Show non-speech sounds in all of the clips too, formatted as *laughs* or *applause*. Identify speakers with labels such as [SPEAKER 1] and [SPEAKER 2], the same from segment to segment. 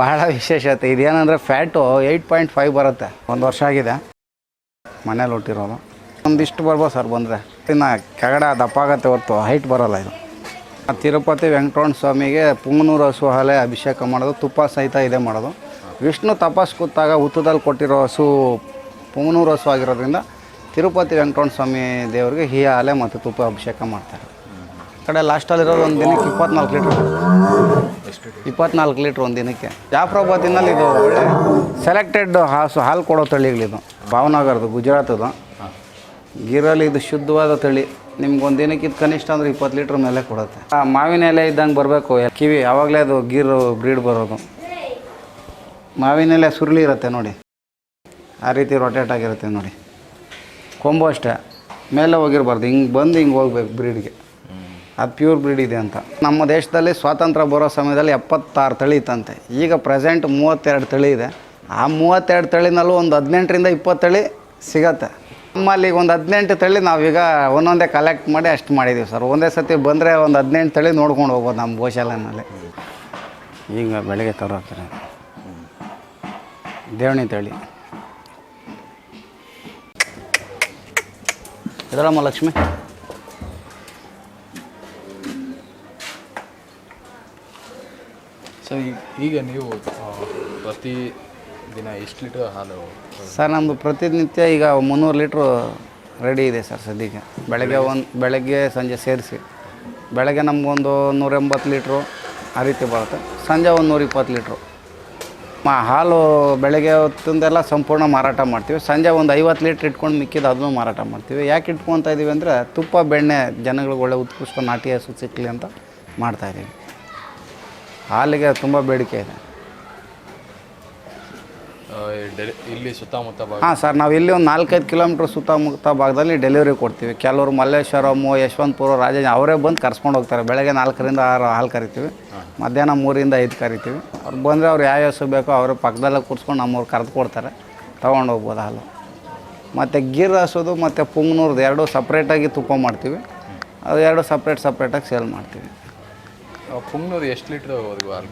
[SPEAKER 1] ಬಹಳ ವಿಶೇಷತೆ. ಇದೇನಂದರೆ ಫ್ಯಾಟು ಏಯ್ಟ್ ಪಾಯಿಂಟ್ ಫೈವ್ ಬರುತ್ತೆ. ಒಂದು ವರ್ಷ ಆಗಿದೆ. ಮನೇಲಿ ಹುಟ್ಟಿರೋದು. ಒಂದಿಷ್ಟು ಬರ್ಬೋದು ಸರ್ ಬಂದರೆ. ಇನ್ನು ಕೆಗಡ ದಪ್ಪ ಆಗತ್ತೆ ಹೊರತು ಹೈಟ್ ಬರೋಲ್ಲ ಇದು. ತಿರುಪತಿ ವೆಂಕಟರಮಣ ಸ್ವಾಮಿಗೆ ಪುಂಗನೂರು ಹಸು ಹಾಲೆ ಅಭಿಷೇಕ ಮಾಡೋದು, ತುಪ್ಪ ಸಹಿತ ಇದೆ ಮಾಡೋದು. ವಿಷ್ಣು ತಪಾಸ್ ಕೂತಾಗ ಹುತ್ತದಲ್ಲಿ ಕೊಟ್ಟಿರೋ ಹಸು ಪುಂಗನೂರು ಹಸು ಆಗಿರೋದ್ರಿಂದ ತಿರುಪತಿ ವೆಂಕಟರಮಣ ಸ್ವಾಮಿ ದೇವರಿಗೆ ಹೀ ಹಾಲೆ ಮತ್ತು ತುಪ್ಪ ಅಭಿಷೇಕ ಮಾಡ್ತಾರೆ. ಕಡೆ ಲಾಸ್ಟಲ್ಲಿರೋದು ಒಂದು ದಿನಕ್ಕೆ ಇಪ್ಪತ್ನಾಲ್ಕು ಲೀಟ್ರ್. ಇಪ್ಪತ್ನಾಲ್ಕು ಲೀಟ್ರ್ ಒಂದು ದಿನಕ್ಕೆ. ಜಾಫ್ರಾಬಾದಿನಲ್ಲಿ ಇದು. ಸೆಲೆಕ್ಟೆಡ್ ಹಾಸು ಹಾಲು ಕೊಡೋ ತಳಿಗಳಿದು ಭಾವನಗರದು, ಗುಜರಾತದು. ಗಿರಲ್ಲಿ ಇದು ಶುದ್ಧವಾದ ತಳಿ. ನಿಮ್ಗೆ ಒಂದು ದಿನಕ್ಕೆ ಇದು ಕನಿಷ್ಠ ಅಂದ್ರೆ ಇಪ್ಪತ್ತು ಲೀಟ್ರ್ ಮೇಲೆ ಕೊಡುತ್ತೆ. ಆ ಮಾವಿನ ಎಲೆ ಇದ್ದಂಗೆ ಬರಬೇಕು. ಕಿವಿ, ಯಾವಾಗಲೇ ಅದು ಗೀರು ಬ್ರೀಡ್ ಬರೋದು. ಮಾವಿನ ಎಲೆ ಸುರುಳಿ ಇರುತ್ತೆ ನೋಡಿ. ಆ ರೀತಿ ರೊಟೇಟ್ ಆಗಿರುತ್ತೆ ನೋಡಿ. ಕೊಂಬು ಅಷ್ಟೇ. ಮೇಲೆ ಹೋಗಿರ್ಬಾರ್ದು. ಹಿಂಗೆ ಬಂದು ಹಿಂಗೆ ಹೋಗ್ಬೇಕು ಬ್ರೀಡ್ಗೆ. ಅದು ಪ್ಯೂರ್ ಬ್ರೀಡ್ ಇದೆ ಅಂತ. ನಮ್ಮ ದೇಶದಲ್ಲಿ ಸ್ವಾತಂತ್ರ್ಯ ಬರೋ ಸಮಯದಲ್ಲಿ ಎಪ್ಪತ್ತಾರು ತಳಿ ಇತ್ತಂತೆ. ಈಗ ಪ್ರೆಸೆಂಟ್ ಮೂವತ್ತೆರಡು ತಳಿ ಇದೆ. ಆ ಮೂವತ್ತೆರಡು ತಳಿನಲ್ಲೂ ಒಂದು ಹದಿನೆಂಟರಿಂದ ಇಪ್ಪತ್ತು ತಳಿ ಸಿಗತ್ತೆ. ನಮ್ಮಲ್ಲಿ ಒಂದು ಹದಿನೆಂಟು ತಳಿ ನಾವೀಗ ಒಂದೊಂದೇ ಕಲೆಕ್ಟ್ ಮಾಡಿ ಅಷ್ಟು ಮಾಡಿದ್ದೀವಿ ಸರ್. ಒಂದೇ ಸತಿ ಬಂದರೆ ಒಂದು ಹದಿನೆಂಟು ತಳಿ ನೋಡ್ಕೊಂಡು ಹೋಗ್ಬೋದು ನಮ್ಮ ಗೋಶಾಲೆನಲ್ಲಿ ಈಗ ಬೆಳಗ್ಗೆ ತರೋತಾರೆ ದೇವಣಿ ತಳಿ. ಇದರಮ್ಮ ಲಕ್ಷ್ಮಿ?
[SPEAKER 2] ಸೊ ಈಗ ನೀವು ಆ, ಪ್ರತಿ ದಿನ ಎಷ್ಟು ಲೀಟರ್ ಹಾಲು?
[SPEAKER 1] ಸರ್ ನಮ್ಮದು ಪ್ರತಿನಿತ್ಯ ಈಗ ಮುನ್ನೂರು ಲೀಟ್ರು ರೆಡಿ ಇದೆ ಸರ್ ಸದ್ಯಕ್ಕೆ. ಬೆಳಗ್ಗೆ ಒಂದು ಬೆಳಗ್ಗೆ ಸಂಜೆ ಸೇರಿಸಿ. ಬೆಳಗ್ಗೆ ನಮಗೊಂದು ನೂರೆಂಬತ್ತು ಲೀಟ್ರು ಆ ರೀತಿ ಬರುತ್ತೆ. ಸಂಜೆ ಒಂದು ನೂರ ಇಪ್ಪತ್ತು ಲೀಟ್ರು. ಮಾ ಹಾಲು ಬೆಳಗ್ಗೆ ಹೊತ್ತಿಂದೆಲ್ಲ ಸಂಪೂರ್ಣ ಮಾರಾಟ ಮಾಡ್ತೀವಿ. ಸಂಜೆ ಒಂದು ಐವತ್ತು ಲೀಟ್ರ್ ಇಟ್ಕೊಂಡು ಮಿಕ್ಕಿದ್ದು ಅದನ್ನು ಮಾರಾಟ ಮಾಡ್ತೀವಿ. ಯಾಕೆ ಇಟ್ಕೊತಾ ಇದ್ದೀವಿ ಅಂದರೆ ತುಪ್ಪ ಬೆಣ್ಣೆ ಜನಗಳಿಗೆ ಒಳ್ಳೆ ಉತ್ಕೃಷ್ಟ ನಾಟಿ ಹಸು ಸಿಕ್ಕಲಿ ಅಂತ ಮಾಡ್ತಾಯಿದ್ದೀವಿ ಹಾಲಿಗೆ ತುಂಬ ಬೇಡಿಕೆ ಇದೆ.
[SPEAKER 2] ಇಲ್ಲಿ ಸುತ್ತಮುತ್ತ ಭಾಗ
[SPEAKER 1] ಹಾಂ ಸರ್ ನಾವು ಇಲ್ಲಿ ಒಂದು ನಾಲ್ಕೈದು ಕಿಲೋಮೀಟ್ರ್ ಸುತ್ತಮುತ್ತ ಭಾಗದಲ್ಲಿ ಡೆಲಿವರಿ ಕೊಡ್ತೀವಿ. ಕೆಲವರು ಮಲ್ಲೇಶ್ವರಮು ಯಶವಂತಪುರ ರಾಜ ಅವರೇ ಬಂದು ಕರ್ಸ್ಕೊಂಡು ಹೋಗ್ತಾರೆ. ಬೆಳಗ್ಗೆ ನಾಲ್ಕರಿಂದ ಆರು ಹಾಲು ಕರಿತೀವಿ. ಮಧ್ಯಾಹ್ನ ಮೂರಿಂದ ಐದು ಕರಿತೀವಿ. ಅವ್ರು ಬಂದರೆ ಅವ್ರು ಯಾವ ಹಸು ಬೇಕೋ ಅವ್ರ ಪಕ್ಕದಲ್ಲೇ ಕೂರಿಸ್ಕೊಂಡು ನಮ್ಮವ್ರು ಕರೆದು ಕೊಡ್ತಾರೆ. ತೊಗೊಂಡು ಹೋಗ್ಬೋದು ಹಾಲು. ಮತ್ತು ಗೀರ್ ಹಸೋದು ಮತ್ತು ಪುಂಗ್ನೂರ್ದು ಎರಡು ಸಪ್ರೇಟಾಗಿ ತುಪ್ಪ ಮಾಡ್ತೀವಿ. ಅದು ಎರಡು ಸಪ್ರೇಟ್ ಸಪ್ರೇಟಾಗಿ ಸೇಲ್ ಮಾಡ್ತೀವಿ.
[SPEAKER 2] ಪುಂಗ್ನೂರು ಎಷ್ಟು ಲೀಟ್ರ್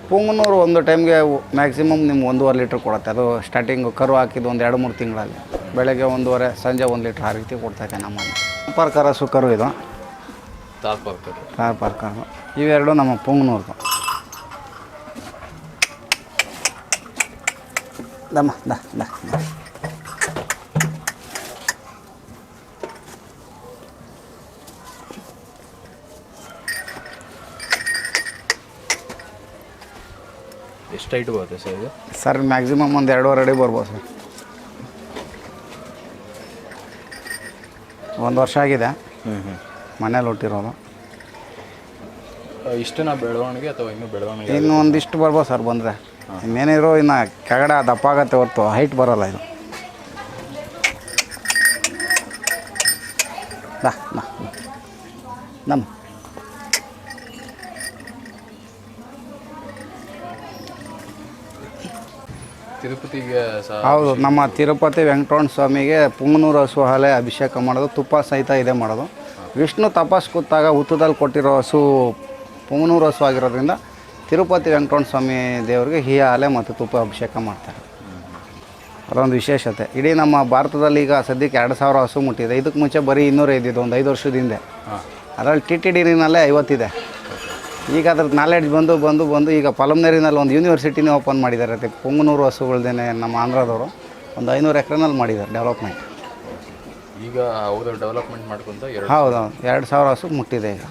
[SPEAKER 1] ಪುಂಗ್ನೂರು ಒಂದು ಟೈಮ್ಗೆ ಮ್ಯಾಕ್ಸಿಮಮ್ ನಿಮ್ಗೆ ಒಂದೂವರೆ ಲೀಟ್ರ್ ಕೊಡುತ್ತೆ. ಅದು ಸ್ಟಾರ್ಟಿಂಗ್ ಕರು ಹಾಕಿದ್ದು ಒಂದು ಎರಡು ಮೂರು ತಿಂಗಳಲ್ಲಿ. ಬೆಳಗ್ಗೆ ಒಂದೂವರೆ ಸಂಜೆ ಒಂದು ಲೀಟ್ರ್ ಆ ರೀತಿ ಕೊಡ್ತೈತೆ ನಮ್ಮಲ್ಲಿ ಪಾರ್ಕರ ಕರು ಇದು.
[SPEAKER 2] ಕಾರ್.
[SPEAKER 1] ಪಾರ್ಕರು ಕರು. ಇವೆರಡು ನಮ್ಮ ಪುಂಗ್ನೂರ್ದು. ದಮ್ಮ ದ ದ.
[SPEAKER 2] ಎಷ್ಟು ಹೈಟ್ ಬರುತ್ತೆ ಸರ್ ಇದು?
[SPEAKER 1] ಸರ್ ಮ್ಯಾಕ್ಸಿಮಮ್ ಒಂದು ಎರಡೂವರೆ ಅಡಿ ಬರ್ಬೋದು ಸರ್. ಒಂದು ವರ್ಷ ಆಗಿದೆ.
[SPEAKER 2] ಹ್ಞೂ ಹ್ಞೂ
[SPEAKER 1] ಮನೇಲಿ ಹುಟ್ಟಿರೋದು.
[SPEAKER 2] ನಾ ಬೆಳವಣಿಗೆ ಅಥವಾ ಇನ್ನೂ ಬೆಳವಣಿಗೆ
[SPEAKER 1] ಇನ್ನು ಒಂದಿಷ್ಟು ಬರ್ಬೋದು ಸರ್ ಬಂದರೆ. ಇನ್ನೇನಿರೋ ಇನ್ನು ಕೆಳಗಡೆ ದಪ್ಪ ಆಗತ್ತೆ ಹೊರತು ಹೈಟ್ ಬರೋಲ್ಲ ಇದು. ಬಾ. ನಮ್ಮ
[SPEAKER 2] ತಿರುಪತಿಗೆ
[SPEAKER 1] ಹೌದು ನಮ್ಮ ತಿರುಪತಿ ವೆಂಕಟರಮಣ ಸ್ವಾಮಿಗೆ ಪುಂಗನೂರು ಹಸು ಹಾಲೆ ಅಭಿಷೇಕ ಮಾಡೋದು ತುಪ್ಪ ಸಹಿತ ಇದೆ ಮಾಡೋದು. ವಿಷ್ಣು ತಪಸ್ ಕೂತಾಗ ಹುತ್ತದಲ್ಲಿ ಕೊಟ್ಟಿರೋ ಹಸು ಪುಂಗನೂರು ಹಸು ಆಗಿರೋದ್ರಿಂದ ತಿರುಪತಿ ವೆಂಕಟರಮಣ ಸ್ವಾಮಿ ದೇವರಿಗೆ ಹಿ ಹಾಲೆ ಮತ್ತು ತುಪ್ಪ ಅಭಿಷೇಕ ಮಾಡ್ತಾರೆ. ಅದೊಂದು ವಿಶೇಷತೆ. ಇಡೀ ನಮ್ಮ ಭಾರತದಲ್ಲಿ ಈಗ ಸದ್ಯಕ್ಕೆ ಎರಡು ಸಾವಿರ ಹಸು ಮುಟ್ಟಿದೆ. ಇದಕ್ಕೆ ಮುಂಚೆ ಬರೀ ಇನ್ನೂರೇ ಇದ್ದಿದ್ದು ಒಂದು ಐದು ವರ್ಷದ ಹಿಂದೆ. ಅದರಲ್ಲಿ ಟಿ ಟಿ ಡಿನಲ್ಲೇ ಐವತ್ತಿದೆ. ಈಗ ಅದ್ರದ್ದು ನಾಲೆಡ್ಜ್ ಬಂದು ಬಂದು ಬಂದು ಈಗ ಪಲಮ್ನೇರಿನಲ್ಲಿ ಒಂದು ಯೂನಿವರ್ಸಿಟಿನೇ ಓಪನ್ ಮಾಡಿದ್ದಾರೆ. ಅದಕ್ಕೆ ಪುಂಗನೂರು ಹಸುಗಳ್ದೇನೆ ನಮ್ಮ ಆಂಧ್ರದವರು ಒಂದು ಐನೂರು ಎಕರೆನಲ್ಲಿ ಮಾಡಿದ್ದಾರೆ ಡೆವಲಪ್ಮೆಂಟ್
[SPEAKER 2] ಈಗ ಅವರು ಡೆವಲಪ್ಮೆಂಟ್ ಮಾಡ್ಕೊಂತ ಹೌದು
[SPEAKER 1] ಹೌದು. ಎರಡು ಸಾವಿರ ಹಸು ಮುಟ್ಟಿದೆ ಈಗ.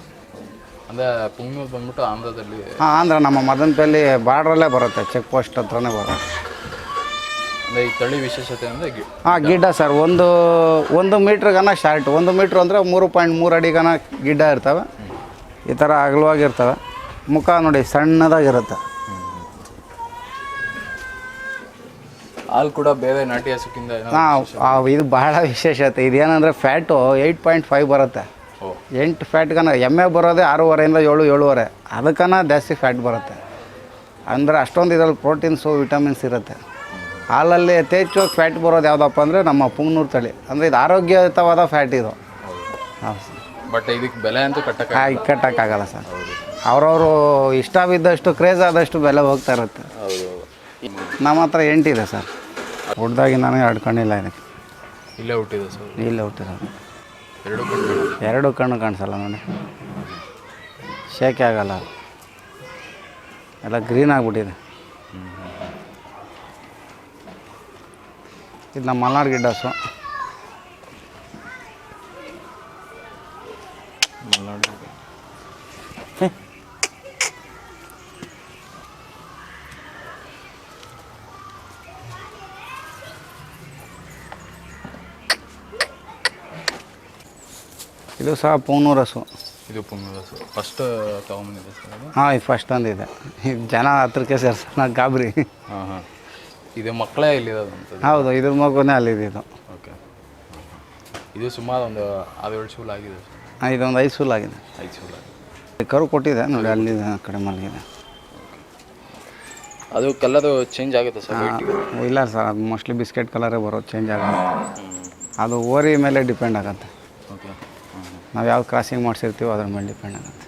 [SPEAKER 2] ಅಂದರೆ ಪುಂಗನೂರು ಬಂದ್ಬಿಟ್ಟು ಆಂಧ್ರದಲ್ಲಿ
[SPEAKER 1] ಹಾಂ ಆಂಧ್ರ ನಮ್ಮ ಮದನಪಲ್ಲಿ ಬಾರ್ಡ್ರಲ್ಲೇ ಬರುತ್ತೆ ಚೆಕ್ ಪೋಸ್ಟ್ ಹತ್ರನೇ ಬರುತ್ತೆ.
[SPEAKER 2] ಅಂದರೆ ಈ ತಳಿ ವಿಶೇಷತೆ ಅಂದರೆ ಗಿ
[SPEAKER 1] ಹಾಂ ಗಿಡ್ಡ ಸರ್ ಒಂದು ಒಂದು ಮೀಟ್ರಿಗನ ಶಾರ್ಟ್ ಒಂದು ಮೀಟ್ರ್ ಅಂದರೆ ಮೂರು ಪಾಯಿಂಟ್ ಮೂರು ಅಡಿಗನ ಗಿಡ್ಡ ಇರ್ತವೆ. ಈ ಥರ ಅಗಲವಾಗಿರ್ತವೆ. ಮುಖ ನೋಡಿ ಸಣ್ಣದಾಗಿರುತ್ತೆ.
[SPEAKER 2] ಹಾಲು ಕೂಡ ಬೇರೆ ನಾಟಿ
[SPEAKER 1] ಹಸುಕಿಂದ ನಾವು ಇದು ಬಹಳ ವಿಶೇಷತೆ. ಇದೇನಂದರೆ ಫ್ಯಾಟು ಏಯ್ಟ್ ಪಾಯಿಂಟ್ ಫೈವ್ ಬರುತ್ತೆ. ಎಂಟು ಫ್ಯಾಟ್ಗನ ಎಮ್ಮೆ ಬರೋದೇ ಆರೂವರೆಯಿಂದ ಏಳು ಏಳುವರೆ. ಅದಕ್ಕನ ಜಾಸ್ತಿ ಫ್ಯಾಟ್ ಬರುತ್ತೆ. ಅಂದರೆ ಅಷ್ಟೊಂದು ಇದರಲ್ಲಿ ಪ್ರೋಟೀನ್ಸು ವಿಟಮಿನ್ಸ್ ಇರುತ್ತೆ. ಹಾಲಲ್ಲಿ ಯಥೇಚ್ಛವಾಗಿ ಫ್ಯಾಟ್ ಬರೋದು ಯಾವುದಪ್ಪ ಅಂದರೆ ನಮ್ಮ ಪುಂಗ್ನೂರು ತಳಿ. ಅಂದರೆ ಇದು ಆರೋಗ್ಯಯುತವಾದ ಫ್ಯಾಟ್ ಇದು. ಸರ್
[SPEAKER 2] ಬಟ್ ಇದಕ್ಕೆ ಬೆಲೆ ಅಂತೂ ಕಟ್ಟಕ್ಕೆ
[SPEAKER 1] ಹಾಗೆ ಕಟ್ಟೋಕ್ಕಾಗಲ್ಲ ಸರ್. ಅವ್ರವರು ಇಷ್ಟ ಬಿದ್ದಷ್ಟು ಕ್ರೇಜ್ ಆದಷ್ಟು ಬೆಲೆ ಹೋಗ್ತಾ ಇರುತ್ತೆ.
[SPEAKER 2] ಹೌದು.
[SPEAKER 1] ನಮ್ಮ ಹತ್ರ ಎಂಟಿದೆ ಸರ್. ಹುಡ್ದಾಗಿ ನನಗೆ ಎರಡು ಕಣ್ಣಿಲ್ಲ ಇದಕ್ಕೆ.
[SPEAKER 2] ಇಲ್ಲೇ ಹುಟ್ಟಿದೆ ಸರ್.
[SPEAKER 1] ಇಲ್ಲೇ ಹುಟ್ಟಿರೋದು
[SPEAKER 2] ಎರಡು ಕಣ್ಣು
[SPEAKER 1] ಎರಡು ಕಣ್ಣು ಕಾಣಿಸಲ್ಲ ನೋಡಿ ಶೇಕೆ ಆಗಲ್ಲ. ಎಲ್ಲ ಗ್ರೀನ್ ಆಗಿಬಿಟ್ಟಿದೆ. ಇದು ನಮ್ಮ ಮಲ್ನಾಡ್ ಗಿಡ್ಡಸು
[SPEAKER 2] ಮಲ್ನಾಡು
[SPEAKER 1] ಇದು ಸಹ ಪೂನೂರಸು
[SPEAKER 2] ಇದು ಪುಂಗಲ ಹಸು. ಫಸ್ಟ್ ತೊಗೊಂಬಂದಿದೆ ಸರ್ ಅದು?
[SPEAKER 1] ಹಾಂ ಇದು ಫಸ್ಟ್ ತಂದಿದೆ ಇದು ಜನ ಹತ್ರಕ್ಕೆ ಸೇರ್ಸ ನಾ ಗಾಬರಿ.
[SPEAKER 2] ಹಾಂ ಹಾಂ. ಇದು ಮಕ್ಕಳೇ ಇಲ್ಲಿರೋದಂಥದ್ದು
[SPEAKER 1] ಹೌದು ಇದ್ರ ಮಗುನೇ ಅಲ್ಲಿದೆ ಇದು
[SPEAKER 2] ಓಕೆ ಇದು ಸುಮಾರು ಒಂದು ಆರೇಳು ಶೂಲ್ ಆಗಿದೆ ಸರ್.
[SPEAKER 1] ಹಾಂ, ಇದೊಂದು ಐದು ಸೂಲ್ ಆಗಿದೆ.
[SPEAKER 2] ಐದು ಶೂಲ್ ಆಗಿದೆ.
[SPEAKER 1] ಈ ಕರು ಕೊಟ್ಟಿದೆ ನೋಡಿ ಅಲ್ಲಿ ಆ ಕಡೆ ಮಲಗಿದೆ.
[SPEAKER 2] ಅದು ಕಲರು ಚೇಂಜ್ ಆಗುತ್ತೆ ಸರ್ ವೈಟಿಗೆ
[SPEAKER 1] ಇಲ್ಲ ಸರ್ ಅದು ಮೋಸ್ಟ್ಲಿ ಬಿಸ್ಕೆಟ್ ಕಲರೇ ಬರೋದು ಚೇಂಜ್ ಆಗಲ್ಲ ಅದು ಓರಿ ಮೇಲೆ ಡಿಪೆಂಡ್ ಆಗುತ್ತೆ. ನಾವು ಯಾವ ಕ್ರಾಸಿಂಗ್ ಮಾಡಿಸಿರ್ತೀವೋ ಅದ್ರ ಮೇಲೆ ಡಿಪೆಂಡ್ ಆಗುತ್ತೆ.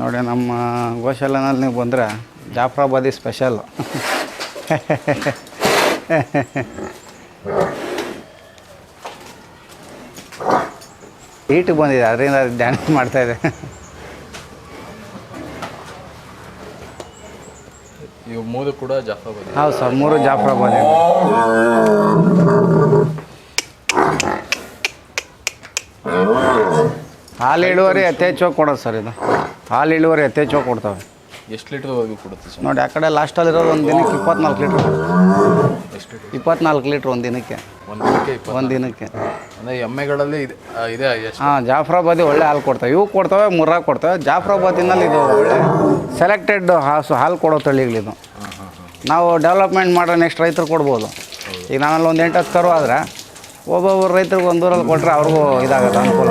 [SPEAKER 1] ನೋಡಿ ನಮ್ಮ ಗೋಶಾಲೆನಲ್ಲಿ ನೀವು ಬಂದರೆ ಜಾಫ್ರಾಬಾದಿ ಸ್ಪೆಷಲ್ಲು ಹೀಟ್ *laughs* ಬಂದಿದೆ, ಅದರಿಂದ ಡ್ಯಾನ್ಸ್ ಮಾಡ್ತಾಯಿದೆ
[SPEAKER 2] ಇವು ಮೂರು ಕೂಡ ಜಾಫ್ರಾಬಾದಿ.
[SPEAKER 1] ಹೌದು ಸರ್ ಮೂರು ಜಾಫ್ರಾಬಾದಿ. ಹಾಲು ಇಳುವರಿ ಯಥೇಚ್ಛವಾಗಿ ಕೊಡೋದು ಸರ್ ಇದು. ಹಾಲು ಇಳುವರಿ ಯಥೇಚ್ಛವಾಗಿ ಕೊಡ್ತವೆ.
[SPEAKER 2] ಎಷ್ಟು ಲೀಟ್ರ್ವರೆಗೂ ಕೊಡುತ್ತೆ ಸರ್?
[SPEAKER 1] ನೋಡಿ ಆ ಕಡೆ ಲಾಸ್ಟಲ್ಲಿರೋದು ಒಂದು ದಿನಕ್ಕೆ ಇಪ್ಪತ್ನಾಲ್ಕು ಲೀಟ್ರ್
[SPEAKER 2] ಎಷ್ಟು ಲೀಟ್ರ್
[SPEAKER 1] ಇಪ್ಪತ್ನಾಲ್ಕು ಲೀಟ್ರ್ ಒಂದು ದಿನಕ್ಕೆ.
[SPEAKER 2] ಒಂದು ದಿನಕ್ಕೆ ಇಪ್ಪತ್ತು.
[SPEAKER 1] ಒಂದು ದಿನಕ್ಕೆ.
[SPEAKER 2] ಅಂದರೆ ಎಮ್ಮೆಗಳಲ್ಲಿ ಇದೆ ಆ, ಇದೆ ಎಷ್ಟು?
[SPEAKER 1] ಹಾಂ ಜಾಫ್ರಾಬಾದಿ ಒಳ್ಳೆ ಹಾಲು ಕೊಡ್ತವೆ. ಇವು ಕೊಡ್ತವೆ ಮುರ್ರಾ ಕೊಡ್ತವೆ. ಜಾಫ್ರಾಬಾದಿನಲ್ಲಿ ಇದು ಒಳ್ಳೆ ಸೆಲೆಕ್ಟೆಡ್ ಹಾಸು ಹಾಲು ಕೊಡೋ ತಳಿಗಳಿದು. ನಾವು ಡೆವಲಪ್ಮೆಂಟ್ ಮಾಡೋ ನೆಕ್ಸ್ಟ್ ರೈತರು ಕೊಡ್ಬೋದು. ಈಗ ನಾನಲ್ಲಿ ಒಂದು ಎಂಟು ಹತ್ತು ಕರು ಆದರೆ ಒಬ್ಬೊಬ್ಬರು ರೈತರಿಗೆ ಒಂದೂರಲ್ಲಿ ಕೊಟ್ಟರೆ ಅವ್ರಿಗೂ ಇದಾಗುತ್ತೆ ಅನುಕೂಲ.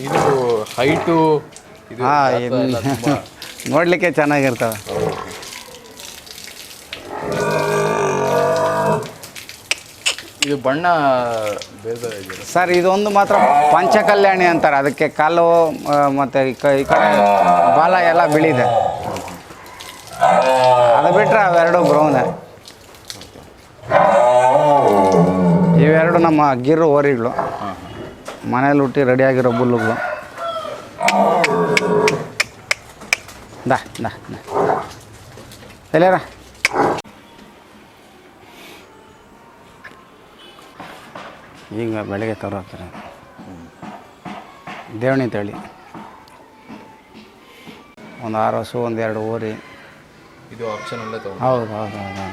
[SPEAKER 2] ಇದು ಹೈಟು ಇದು
[SPEAKER 1] ಹಾಂ *laughs* ನೋಡಲಿಕ್ಕೆ ಚೆನ್ನಾಗಿರ್ತವೆ.
[SPEAKER 2] ಇದು ಬಣ್ಣ
[SPEAKER 1] ಸರ್, ಇದೊಂದು ಮಾತ್ರ ಪಂಚಕಲ್ಯಾಣಿ ಅಂತಾರೆ. ಅದಕ್ಕೆ ಕಾಲು ಮತ್ತೆ ಈ ಕಡೆ ಬಾಲ ಎಲ್ಲ ಬಿಳಿದೆ. ಅದು ಬಿಟ್ಟರೆ ಅವೆರಡು ಬ್ರೌನ್ ಇವೆರಡು ನಮ್ಮ ಗಿರು ಓರಿಗಳು ಮನೇಲಿ ಹುಟ್ಟಿ ರೆಡಿಯಾಗಿರೋ ಬುಲ್ಲುಗಳು. ದಾ ದಾ ದಾ. ಎಲ್ಲಾರ ಈಗ ಬೆಳಗ್ಗೆ ಕರು ಹಾಕ್ತಾರೆ ದೇವಣಿ ತಳಿ ಒಂದು ಆರು ವರ್ಷ ಒಂದು ಎರಡು ಓರಿ.
[SPEAKER 2] ಇದು ಆಪ್ಷನಲ್ಲೇ ತಗೊಂಡು.
[SPEAKER 1] ಹೌದು ಹೌದು ಹೌದು.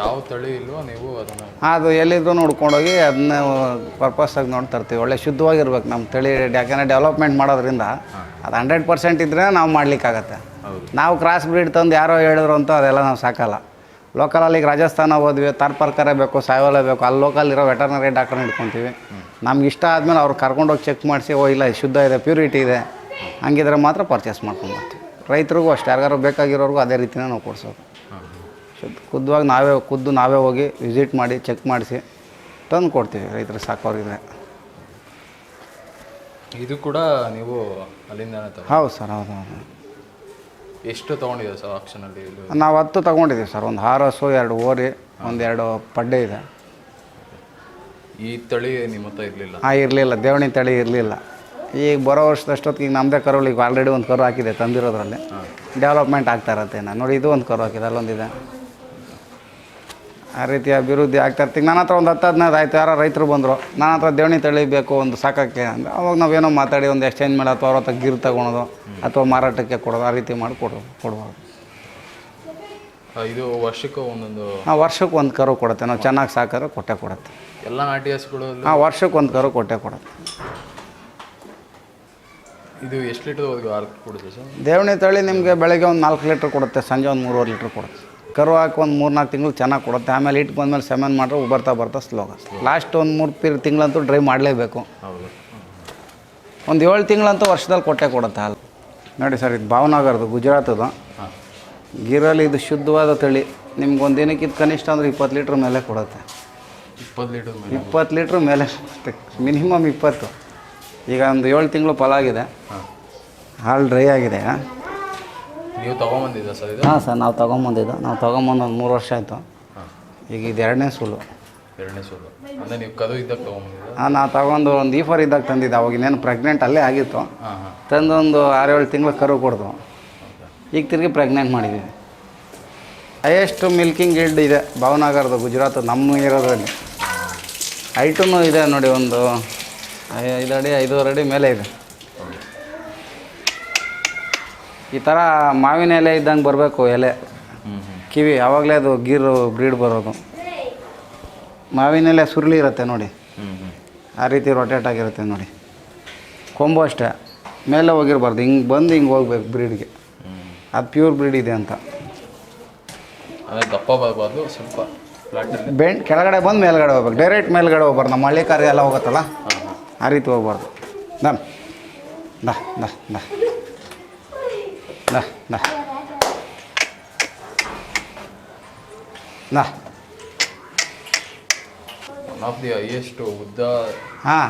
[SPEAKER 2] ಯಾವ ತಳಿ ಇಲ್ವೋ ನೀವು ಅದನ್ನು
[SPEAKER 1] ಅದು ಎಲ್ಲಿದ್ರು ನೋಡ್ಕೊಂಡೋಗಿ ಅದನ್ನ ಪರ್ಪಸ್ಸಾಗಿ ನೋಡಿ ತರ್ತೀವಿ. ಒಳ್ಳೆ ಶುದ್ಧವಾಗಿರ್ಬೇಕು. ನಮ್ಮ ತಳಿ ಯಾಕಂದರೆ ಡೆವಲಪ್ಮೆಂಟ್ ಮಾಡೋದ್ರಿಂದ ಅದು ಹಂಡ್ರೆಡ್ ಪರ್ಸೆಂಟ್ ಇದ್ದರೆ ನಾವು ಮಾಡ್ಲಿಕ್ಕಾಗತ್ತೆ. ನಾವು ಕ್ರಾಸ್ ಬ್ರೀಡ್ ತಂದು ಯಾರೋ ಹೇಳಿದ್ರು ಅಂತ ಅದೆಲ್ಲ ನಾವು ಸಾಕಲ್ಲ. ಲೋಕಲಲ್ಲಿ ಈಗ ರಾಜಸ್ಥಾನ ಹೋದ್ವಿ ತರ್ಪರ್ಕರೇ ಬೇಕು ಸಾಯವಲೆ ಬೇಕು ಅಲ್ಲಿ ಲೋಕಲ್ ಇರೋ ವೆಟರ್ನರಿ ಡಾಕ್ಟರ್ನ ಇಟ್ಕೊತೀವಿ ನಮ್ಗೆ ಇಷ್ಟ ಆದಮೇಲೆ ಅವ್ರು ಕರ್ಕೊಂಡೋಗಿ ಚೆಕ್ ಮಾಡಿಸಿ ಓ ಇಲ್ಲ ಶುದ್ಧ ಇದೆ ಪ್ಯೂರಿಟಿ ಇದೆ ಹಂಗಿದ್ರೆ ಮಾತ್ರ ಪರ್ಚೇಸ್ ಮಾಡ್ಕೊಂಬರ್ತೀವಿ ರೈತರಿಗೂ ಅಷ್ಟೇ ಯಾರಿಗಾರು ಬೇಕಾಗಿರೋರ್ಗೂ ಅದೇ ರೀತಿನೇ ನಾವು ಕೊಡ್ಸೋದು. ಶುದ್ಧ ಖುದ್ವಾಗಿ ನಾವೇ ಖುದ್ದು ನಾವೇ ಹೋಗಿ ವಿಸಿಟ್ ಮಾಡಿ ಚೆಕ್ ಮಾಡಿಸಿ ತಂದು ಕೊಡ್ತೀವಿ ರೈತರು ಸಾಕೋರಿದ್ರೆ.
[SPEAKER 2] ಇದು ಕೂಡ ನೀವು ಅಲ್ಲಿಂದ
[SPEAKER 1] ಹೌದು ಸರ್ ಹೌದು ಹೌದು.
[SPEAKER 2] ಎಷ್ಟು ತಗೊಂಡಿದ್ದೀವಿ ಸರ್ ಆಕ್ಷನಲ್ಲಿ
[SPEAKER 1] ನಾವು ಹತ್ತು ತೊಗೊಂಡಿದ್ದೀವಿ ಸರ್. ಒಂದು ಹಾರಸು ಹಸು ಎರಡು ಓರಿ ಒಂದೆರಡು ಪಡ್ಡೆ ಇದೆ.
[SPEAKER 2] ಈ ತಳಿ ನಿಮ್ಮ ಹತ್ರ ಇರಲಿಲ್ಲ?
[SPEAKER 1] ಹಾಂ ಇರಲಿಲ್ಲ. ದೇವಣಿ ತಳಿ ಇರಲಿಲ್ಲ. ಈಗ ಬರೋ ವರ್ಷದಷ್ಟೊತ್ತಿಗೆ ನಮ್ಮದೇ ಕರುಗಳು ಈಗ ಆಲ್ರೆಡಿ ಒಂದು ಕರು ಹಾಕಿದೆ ತಂದಿರೋದ್ರಲ್ಲಿ. ಡೆವಲಪ್ಮೆಂಟ್ ಆಗ್ತಾ ಇರತ್ತೆ ನಾನು ನೋಡಿ ಇದು ಒಂದು ಕರು ಹಾಕಿದೆ ಅಲ್ಲೊಂದಿದೆ. ಆ ರೀತಿ ಅಭಿವೃದ್ಧಿ ಆಗ್ತಾ ಇರ್ತೀವಿ. ನನ್ನ ಹತ್ರ ಒಂದು ಹತ್ತು ಹದಿನೈದು ಆಯ್ತು. ಯಾರೋ ರೈತರು ಬಂದರು. ನನ್ನ ಹತ್ರ ದೇವಣಿ ತಳಿ ಬೇಕು ಒಂದು ಸಾಕಕ್ಕೆ ಅಂದರೆ ಅವಾಗ ನಾವೇನೋ ಮಾತಾಡಿ ಒಂದು ಎಕ್ಸ್ಚೇಂಜ್ ಮಾಡಿ ಅಥವಾ ಅವ್ರ ಹತ್ರ ಗಿರ್ ತಗೊಳೋದು ಅಥವಾ ಮಾರಾಟಕ್ಕೆ ಕೊಡೋದು. ಆ ರೀತಿ ಮಾಡಿ ಕೊಡೋ ಕೊಡ್ಬೋದು.
[SPEAKER 2] ಇದು ವರ್ಷಕ್ಕೆ ಒಂದೊಂದು
[SPEAKER 1] ಹಾಂ ವರ್ಷಕ್ಕೆ ಒಂದು ಕರು ಕೊಡುತ್ತೆ. ನಾವು ಚೆನ್ನಾಗಿ ಸಾಕಾದ್ರೆ ಕೊಟ್ಟೆ ಕೊಡುತ್ತೆ.
[SPEAKER 2] ಎಲ್ಲ ನಾಟಿ ಹಸುಗಳು
[SPEAKER 1] ಹಾಂ ವರ್ಷಕ್ಕೆ ಒಂದು ಕರು ಕೊಟ್ಟೆ ಕೊಡುತ್ತೆ.
[SPEAKER 2] ಇದು ಎಷ್ಟು ಲೀಟ್ರ್ ಕೊಡುತ್ತೆ ಸರ್?
[SPEAKER 1] ದೇವಣಿ ತಳಿ ನಿಮಗೆ ಬೆಳಗ್ಗೆ ಒಂದು ನಾಲ್ಕು ಲೀಟ್ರ್ ಕೊಡುತ್ತೆ ಸಂಜೆ ಒಂದು ಮೂರುವರೆ ಲೀಟ್ರ್ ಕೊಡುತ್ತೆ. ಕರು ಹಾಕಿ ಒಂದು ಮೂರು ನಾಲ್ಕು ತಿಂಗಳು ಚೆನ್ನಾಗಿ ಕೊಡುತ್ತೆ. ಆಮೇಲೆ ಹಿಟ್ಟು ಬಂದಮೇಲೆ ಸೆಮೆನ್ ಮಾಡ್ರೆ ಬರ್ತಾ ಬರ್ತಾ ಸ್ಲೋ ಆಗುತ್ತೆ ಲಾಸ್ಟ್ ಒಂದು ಮೂರು ಪೀರ್ ತಿಂಗಳಂತೂ ಡ್ರೈ ಮಾಡಲೇಬೇಕು. ಒಂದು ಏಳು ತಿಂಗಳಂತೂ ವರ್ಷದಲ್ಲಿ ಕೊಟ್ಟೆ ಕೊಡುತ್ತೆ ಹಾಲು ನೋಡಿ ಸರ್ ಇದು ಭಾವನಗರದು ಗುಜರಾತದು. ಗಿರಲ್ಲಿ ಇದು ಶುದ್ಧವಾದ ತಳಿ. ನಿಮ್ಗೆ ಒಂದು ದಿನಕ್ಕೆ ಇದು ಕನಿಷ್ಠ ಅಂದರೆ ಇಪ್ಪತ್ತು ಲೀಟ್ರ್ ಮೇಲೆ ಕೊಡುತ್ತೆ.
[SPEAKER 2] ಇಪ್ಪತ್ತು ಲೀಟ್ರ್ ಮೇಲೆ.
[SPEAKER 1] ಇಪ್ಪತ್ತು ಲೀಟ್ರ್ ಮೇಲೆ ಮಿನಿಮಮ್ ಇಪ್ಪತ್ತು. ಈಗ ಒಂದು ಏಳು ತಿಂಗಳು ಫಲ ಆಗಿದೆ.
[SPEAKER 2] ಹಾಂ.
[SPEAKER 1] ಹಾಲು ಡ್ರೈ ಆಗಿದೆ.
[SPEAKER 2] ನೀವು ತೊಗೊಂಬಂದಿದ್ದ ಸರ್ ಇದು?
[SPEAKER 1] ಹಾಂ ಸರ್ ನಾವು ತೊಗೊಂಬಂದಿದ್ದು. ನಾವು ತೊಗೊಂಬಂದು ಒಂದು ಮೂರು ವರ್ಷ ಆಯಿತು. ಈಗ ಇದು ಎರಡನೇ ಸೂಲು
[SPEAKER 2] ಎರಡನೇ ಸೂಲು ಅಂದರೆ ನೀವು ಕದು ಇದ್ದಾಗ ತೊಗೊಂಬಂದಿದ್ದ?
[SPEAKER 1] ಹಾಂ ನಾವು ತಗೊಂಡು ಒಂದು ಈಫರ್ ಇದ್ದಾಗ ತಂದಿದ್ದೆ. ಅವಾಗ ಇನ್ನೇನು ಪ್ರೆಗ್ನೆಂಟ್ ಅಲ್ಲೇ ಆಗಿತ್ತು.
[SPEAKER 2] ಹಾಂ
[SPEAKER 1] ಒಂದು ಆರೇಳು ತಿಂಗಳು ಕರು ಕೊಡ್ದು. ಈಗ ತಿರುಗಿ ಪ್ರೆಗ್ನೆಂಟ್ ಮಾಡಿದ್ದೀವಿ ಹೈಯೆಸ್ಟ್ ಮಿಲ್ಕಿಂಗ್ ಗಿಲ್ಡ್ ಇದೆ ಭಾವನಗರದ ಗುಜರಾತ್ ನಮ್ಮ ಇರೋದ್ರಲ್ಲಿ ಐಟಮ್ ಇದೆ ನೋಡಿ ಒಂದು ಐದು ಅಡಿ ಐದೂವರೆ ಅಡಿ ಮೇಲೆ ಇದೆ. ಈ ಥರ ಮಾವಿನ ಎಲೆ ಇದ್ದಂಗೆ ಬರಬೇಕು ಎಲೆ. ಕಿವಿ ಆವಾಗಲೇ ಅದು ಗೀರು ಬ್ರೀಡ್ ಬರೋದು. ಮಾವಿನ ಎಲೆ ಸುರುಳಿ ಇರುತ್ತೆ ನೋಡಿ. ಆ ರೀತಿ ರೊಟೇಟ್ ಆಗಿರುತ್ತೆ ನೋಡಿ. ಕೊಂಬು ಅಷ್ಟೇ. ಮೇಲೆ ಹೋಗಿರ್ಬಾರ್ದು. ಹಿಂಗೆ ಬಂದು ಹಿಂಗೆ ಹೋಗ್ಬೇಕು ಬ್ರೀಡ್ಗೆ. ಅದು ಪ್ಯೂರ್ ಬ್ರೀಡ್ ಇದೆ ಅಂತ.
[SPEAKER 2] ದಪ್ಪ ಸ್ವಲ್ಪ
[SPEAKER 1] ಬೆಂಡ್ ಕೆಳಗಡೆ ಬಂದು ಮೇಲ್ಗಡೆ ಹೋಗ್ಬೇಕು. ಡೈರೆಕ್ಟ್ ಮೇಲ್ಗಡೆ ಹೋಗ್ಬಾರ್ದು. ನಮ್ಮ ಹಳ್ಳಿ ಕಾರ್ಯ ಎಲ್ಲ ಹೋಗುತ್ತಲ್ಲ? ಆ ರೀತಿ ಹೋಗ್ಬಾರ್ದು. ದಮ್ ದ ದ ದ ನಾ
[SPEAKER 2] ಒನ್ ಆಫ್ ದಿ ಹೈಯೆಸ್ಟ್ ಉದ್ದ
[SPEAKER 1] ಹಾಂ.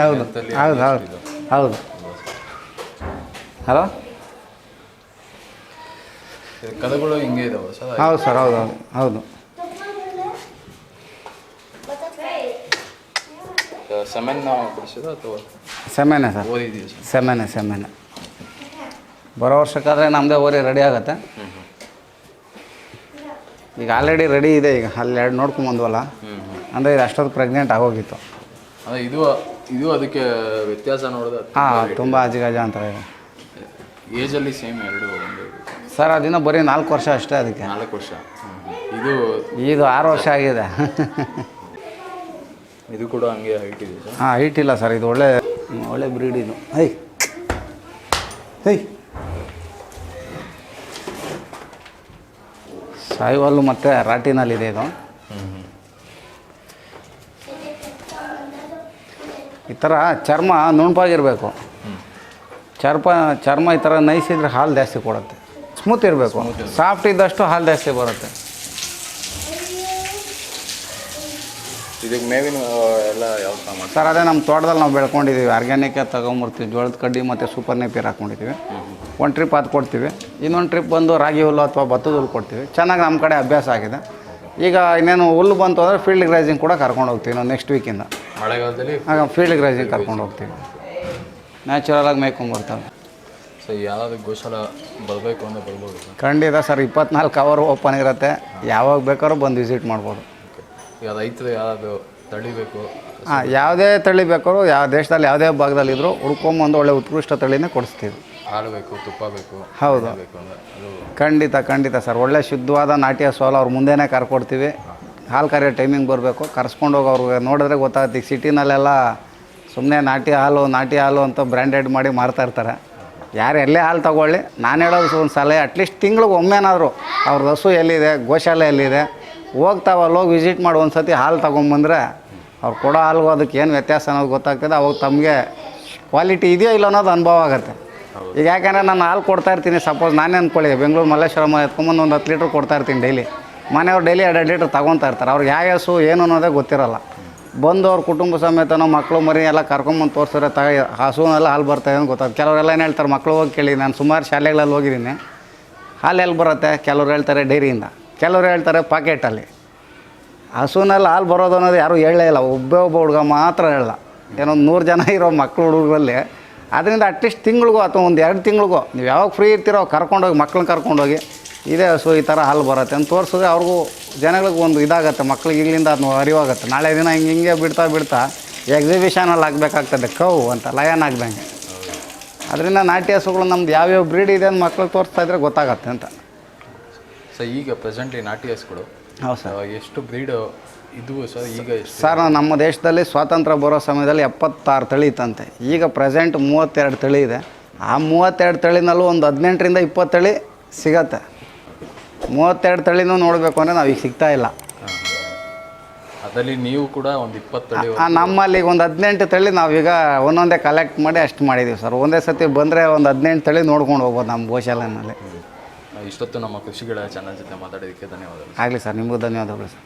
[SPEAKER 1] ಹೌದು. ಹೌದು ಹೌದು. ಹೌದು. ಹಲೋ?
[SPEAKER 2] ಕದಗಳು ಹಿಂಗೆ ಇದಾವೆ ಸರ್?
[SPEAKER 1] ಹೌದು ಸರ್ ಹೌದು ಹೌದು ಹೌದು.
[SPEAKER 2] ಸೆಮೆನ್ನ ಬಿಡಿಸಿದ ಅಥವಾ
[SPEAKER 1] ಸೆಮೆನೆ ಸರ್? ಸೆಮೆನೆ ಸೆಮೆನೆ. ಬರೋ ವರ್ಷಕ್ಕಾದರೆ ನಮ್ಮದೇ ಓರಿ ರೆಡಿ ಆಗುತ್ತೆ. ಈಗ ಆಲ್ರೆಡಿ ರೆಡಿ ಇದೆ ಈಗ ಅಲ್ಲಿ ಎರಡು ನೋಡ್ಕೊಂಬಂದ್ವಲ್ಲ ಅಂದರೆ ಇದು ಅಷ್ಟೊಂದು ಪ್ರೆಗ್ನೆಂಟ್ ಆಗೋಗಿತ್ತು.
[SPEAKER 2] ಅದೇ ಇದು ಇದು ಅದಕ್ಕೆ ವ್ಯತ್ಯಾಸ ನೋಡಿದ್ರೆ
[SPEAKER 1] ಹಾಂ ತುಂಬ ಅಜಿಗಜ ಅಂತಾರೆ ಇದು
[SPEAKER 2] ಏಜಲ್ಲಿ ಸೇಮ್ ಎರಡು
[SPEAKER 1] ಸರ್ ದಿನ ಬರೀ ನಾಲ್ಕು ವರ್ಷ ಅಷ್ಟೇ ಅದಕ್ಕೆ.
[SPEAKER 2] ನಾಲ್ಕು ವರ್ಷ. ಇದು
[SPEAKER 1] ಇದು ಆರು ವರ್ಷ ಆಗಿದೆ. *laughs*
[SPEAKER 2] ಇದು ಕೂಡ ಹಂಗೆ ಹೈಟ್ ಇದೆ
[SPEAKER 1] ಹಾಂ ಹೈಟ್ ಇಲ್ಲ ಸರ್ ಇದು ಒಳ್ಳೆ ಒಳ್ಳೆ ಬ್ರೀಡ್ ಇದು. ಹೈ. ಹೈ. ಸಾಯಿವಾಲು ಮತ್ತು ರಾಟಿನಲ್ಲಿದೆ ಇದು. ಈ ಥರ ಚರ್ಮ ನುಣಪಾಗಿರಬೇಕು. ಚರ್ಮ ಚರ್ಮ ಈ ಥರ ನೈಸಿದ್ರೆ ಹಾಲು ಜಾಸ್ತಿ ಕೊಡುತ್ತೆ. ಸ್ಮೂತ್ ಇರಬೇಕು. ಸಾಫ್ಟ್ ಇದ್ದಷ್ಟು ಹಾಲು ಜಾಸ್ತಿ ಬರುತ್ತೆ.
[SPEAKER 2] ಇದಕ್ಕೆ ಮೇವಿನ ಎಲ್ಲ ಯಾವ
[SPEAKER 1] ಸರ್ ಅದೇ ನಮ್ಮ ತೋಟದಲ್ಲಿ ನಾವು ಬೆಳ್ಕೊಂಡಿದ್ದೀವಿ ಆರ್ಗ್ಯಾನಿಕ್ ತಗೊಂಬರ್ತೀವಿ. ಜೋಳದ ಕಡ್ಡಿ ಮತ್ತು ಸೂಪರ್ ನೇಪಿಯರ್ ಹಾಕ್ಕೊಂಡಿದ್ದೀವಿ ಒಂದು ಟ್ರಿಪ್ ಅದು ಕೊಡ್ತೀವಿ. ಇನ್ನೊಂದು ಟ್ರಿಪ್ ಬಂದು ರಾಗಿ ಹುಲ್ಲು ಅಥವಾ ಭತ್ತದ ಹುಲ್ಲು ಕೊಡ್ತೀವಿ. ಚೆನ್ನಾಗಿ ನಮ್ಮ ಕಡೆ ಅಭ್ಯಾಸ ಆಗಿದೆ. ಈಗ ಇನ್ನೇನು ಹುಲ್ಲು ಬಂತು ಅಂದರೆ ಫೀಲ್ಡ್ ಗ್ರೈಸಿಂಗ್ ಕೂಡ ಕರ್ಕೊಂಡು ಹೋಗ್ತೀವಿ ನಾವು ನೆಕ್ಸ್ಟ್ ವೀಕಿಂದ
[SPEAKER 2] ಮಳೆಗಾಲದಲ್ಲಿ
[SPEAKER 1] ಆಗ ಫೀಲ್ಡ್ ಗ್ರೈಸಿಂಗ್ ಕರ್ಕೊಂಡು ಹೋಗ್ತೀವಿ. ನ್ಯಾಚುರಲಾಗಿ ಮೇಯ್ಕೊಂಬರ್ತಾವೆ.
[SPEAKER 2] ಸೊ ಯಾವ್ದಾದ್ರು ಗೋಶಾಲ ಬರಬೇಕು ಅಂದರೆ ಬರ್ಬೋದು
[SPEAKER 1] ಖಂಡಿತ ಸರ್ ಇಪ್ಪತ್ನಾಲ್ಕು ಅವರ್ ಓಪನ್ ಇರುತ್ತೆ. ಯಾವಾಗ ಬೇಕಾದ್ರೂ ಬಂದು ವಿಸಿಟ್ ಮಾಡ್ಬೋದು.
[SPEAKER 2] ಈಗ ರೈತರು ಯಾವ್ದು ತಳಿಬೇಕು.
[SPEAKER 1] ಹಾಂ ಯಾವುದೇ ತಳಿ ಬೇಕಾದ್ರೂ ಯಾವ ದೇಶದಲ್ಲಿ ಯಾವುದೇ ಭಾಗದಲ್ಲಿದ್ದರೂ ಹುಡ್ಕೊಂಬಂದು ಒಳ್ಳೆ ಉತ್ಕೃಷ್ಟ ತಳಿನೇ ಕೊಡಿಸ್ತೀವಿ.
[SPEAKER 2] ಹಾಲು ಬೇಕು ತುಪ್ಪ ಬೇಕು
[SPEAKER 1] ಹೌದು.
[SPEAKER 2] ಎಣ್ಣೆ ಬೇಕು ಅಂದರೆ ಅದು
[SPEAKER 1] ಖಂಡಿತ ಖಂಡಿತ ಸರ್. ಒಳ್ಳೆ ಶುದ್ಧವಾದ ನಾಟಿ ಸೋಲ ಅವ್ರ ಮುಂದೆನೇ ಕರ್ಕೊಡ್ತೀವಿ. ಹಾಲು ಕರೆಯೋ ಟೈಮಿಂಗ್ ಬರಬೇಕು. ಕರ್ಸ್ಕೊಂಡು ಹೋಗಿ ಅವ್ರಿಗೆ ನೋಡಿದ್ರೆ ಗೊತ್ತಾಗುತ್ತೆ ಈಗ ಸಿಟಿನಲ್ಲೆಲ್ಲ ಸುಮ್ಮನೆ ನಾಟಿ ಹಾಲು ನಾಟಿ ಹಾಲು ಅಂತ ಬ್ರ್ಯಾಂಡೆಡ್ ಮಾಡಿ ಮಾರ್ತಾ ಇರ್ತಾರೆ. ಯಾರು ಎಲ್ಲೇ ಹಾಲು ತಗೊಳ್ಳಿ ನಾನು ಹೇಳೋದು ಒಂದು ಸಲಹೆ ಅಟ್ಲೀಸ್ಟ್ ತಿಂಗ್ಳಿಗೆ ಒಮ್ಮೆನಾದರೂ ಅವ್ರದ್ದು ಹಸು ಎಲ್ಲಿದೆ ಗೋಶಾಲೆ ಎಲ್ಲಿದೆ ಹೋಗ್ತಾವಲ್ಲ ಹೋಗಿ ವಿಸಿಟ್ ಮಾಡಿ ಒಂದು ಸತಿ ಹಾಲು ತೊಗೊಂಬಂದ್ರೆ ಅವ್ರು ಕೊಡೋ ಹಾಲ್ಗೂ ಅದಕ್ಕೆ ಏನು ವ್ಯತ್ಯಾಸ ಅನ್ನೋದು ಗೊತ್ತಾಗ್ತದೆ. ಅವಾಗ ತಮಗೆ ಕ್ವಾಲಿಟಿ ಇದೆಯೋ ಇಲ್ಲ ಅನ್ನೋದು ಅನುಭವ ಆಗುತ್ತೆ. ಈಗ ಯಾಕಂದರೆ ನಾನು ಹಾಲು ಕೊಡ್ತಾ ಇರ್ತೀನಿ ಸಪೋಸ್ ನಾನೇ ಅಂದ್ಕೊಳ್ಳಿ ಬೆಂಗಳೂರು ಮಲ್ಲೇಶ್ವರಮ್ ಎತ್ಕೊಂಬಂದು ಒಂದು ಹತ್ತು ಲೀಟ್ರ್ ಕೊಡ್ತಾ ಇರ್ತೀನಿ ಡೈಲಿ. ಮನೆಯವ್ರು ಡೈಲಿ ಎರಡು ಲೀಟ್ರ್ ತೊಗೊತಾ ಇರ್ತಾರೆ. ಅವ್ರಿಗೆ ಯಾವ ಹಸು ಏನು ಅನ್ನೋದೇ ಗೊತ್ತಿರಲ್ಲ. ಬಂದು ಅವ್ರ ಕುಟುಂಬ ಸಮೇತನೋ ಮಕ್ಕಳು ಮರಿ ಎಲ್ಲ ಕರ್ಕೊಂಬಂದು ತೋರಿಸಿದ್ರೆ ತಾಯಿ ಹಸುವನ್ನೆಲ್ಲ ಹಾಲು ಬರ್ತಾಯಿದೆ ಅಂತ ಗೊತ್ತಾಗ್ತದೆ ಕೆಲವರೆಲ್ಲ ಏನು ಹೇಳ್ತಾರೆ ಮಕ್ಕಳು ಹೋಗಿ ಕೇಳಿ ನಾನು ಸುಮಾರು ಶಾಲೆಗಳಲ್ಲಿ ಹೋಗಿದ್ದೀನಿ. ಹಾಲು ಎಲ್ಲಿ ಬರುತ್ತೆ? ಕೆಲವ್ರು ಹೇಳ್ತಾರೆ ಡೈರಿಯಿಂದ. ಕೆಲವ್ರು ಹೇಳ್ತಾರೆ ಪಾಕೆಟಲ್ಲಿ. ಹಸುನಲ್ಲಿ ಹಾಲು ಬರೋದು ಅನ್ನೋದು ಯಾರೂ ಹೇಳಲೇ ಇಲ್ಲ. ಒಬ್ಬೇ ಒಬ್ಬ ಹುಡುಗ ಮಾತ್ರ ಹೇಳಲ್ಲ. ಏನೋ ಒಂದು ನೂರು ಜನ ಇರೋ ಮಕ್ಕಳು ಹುಡುಗರಲ್ಲಿ. ಅದರಿಂದ ಅಟ್ಲೀಸ್ಟ್ ತಿಂಗಳಿಗೂ ಅಥವಾ ಒಂದು ಎರಡು ತಿಂಗಳಿಗೋ, ನೀವು ಯಾವಾಗ ಫ್ರೀ ಇರ್ತೀರೋ ಕರ್ಕೊಂಡೋಗಿ ಮಕ್ಳನ್ನ ಕರ್ಕೊಂಡೋಗಿ, ಇದೇ ಹಸು ಈ ಥರ ಹಾಲು ಬರುತ್ತೆ ಅಂತ ತೋರಿಸಿದ್ರೆ ಅವ್ರಿಗೂ ಜನಗಳಿಗೆ ಒಂದು ಇದಾಗುತ್ತೆ. ಮಕ್ಳಿಗೆ ಇಲ್ಲಿಂದ ಅದನ್ನು ಅರಿವಾಗುತ್ತೆ. ನಾಳೆ ದಿನ ಹಿಂಗೆ ಹಿಂಗೆ ಬಿಡ್ತಾ ಬಿಡ್ತಾ ಎಕ್ಸಿಬಿಷನಲ್ಲಿ ಆಗಬೇಕಾಗ್ತದೆ ಕವು ಅಂತ ಲಯನ್ ಆಗ್ದಂಗೆ. ಅದರಿಂದ ನಾಟಿ ಹಸುಗಳು ನಮ್ದು ಯಾವ್ಯಾವ ಬ್ರೀಡ್ ಇದೆ ಅಂತ ಮಕ್ಳಿಗೆ ತೋರಿಸ್ತಾ ಇದ್ರೆ ಗೊತ್ತಾಗತ್ತೆ ಅಂತ.
[SPEAKER 2] ಸೊ ಈಗ ಪ್ರೆಸೆಂಟ್ಲಿ ನಾಟಿ ಹಸುಗಳು.
[SPEAKER 1] ಹೌದು ಸರ್.
[SPEAKER 2] ಎಷ್ಟು ಬ್ರೀಡ್ ಇದು ಸರ್ ಈಗ ಎಷ್ಟು?
[SPEAKER 1] ಸರ್ ನಮ್ಮ ದೇಶದಲ್ಲಿ ಸ್ವಾತಂತ್ರ್ಯ ಬರೋ ಸಮಯದಲ್ಲಿ ಎಪ್ಪತ್ತಾರು ತಳಿ ಇತ್ತಂತೆ. ಈಗ ಪ್ರೆಸೆಂಟ್ ಮೂವತ್ತೆರಡು ತಳಿ ಇದೆ. ಆ ಮೂವತ್ತೆರಡು ತಳಿನಲ್ಲೂ ಒಂದು ಹದಿನೆಂಟರಿಂದ ಇಪ್ಪತ್ತು ತಳಿ ಸಿಗತ್ತೆ. ಮೂವತ್ತೆರಡು ತಳಿನೂ ನೋಡಬೇಕು ಅಂದರೆ ನಾವೀಗ ಈಗ ಸಿಗ್ತಾ ಇಲ್ಲ.
[SPEAKER 2] ಅದರಲ್ಲಿ ನೀವು ಕೂಡ ಒಂದು ಇಪ್ಪತ್ತು ತಳಿ
[SPEAKER 1] ಆ, ನಮ್ಮಲ್ಲಿ ಒಂದು ಹದಿನೆಂಟು ತಳಿ ನಾವೀಗ ಒಂದೊಂದೇ ಕಲೆಕ್ಟ್ ಮಾಡಿ ಅಷ್ಟು ಮಾಡಿದ್ದೀವಿ ಸರ್. ಒಂದೇ ಸತಿ ಬಂದರೆ ಒಂದು ಹದಿನೆಂಟು ತಳಿ ನೋಡ್ಕೊಂಡು ಹೋಗ್ಬೋದು ನಮ್ಮ ಗೋಶಾಲೆನಲ್ಲಿ
[SPEAKER 2] ಇಷ್ಟೊತ್ತು ನಮ್ಮ ಕೃಷಿಗಳ ಚಾನಲ್ ಜೊತೆ ಮಾತಾಡೋದಕ್ಕೆ ಧನ್ಯವಾದಗಳು.
[SPEAKER 1] ಆಗಲಿ ಸರ್ ನಿಮಗೂ ಧನ್ಯವಾದಗಳು ಸರ್.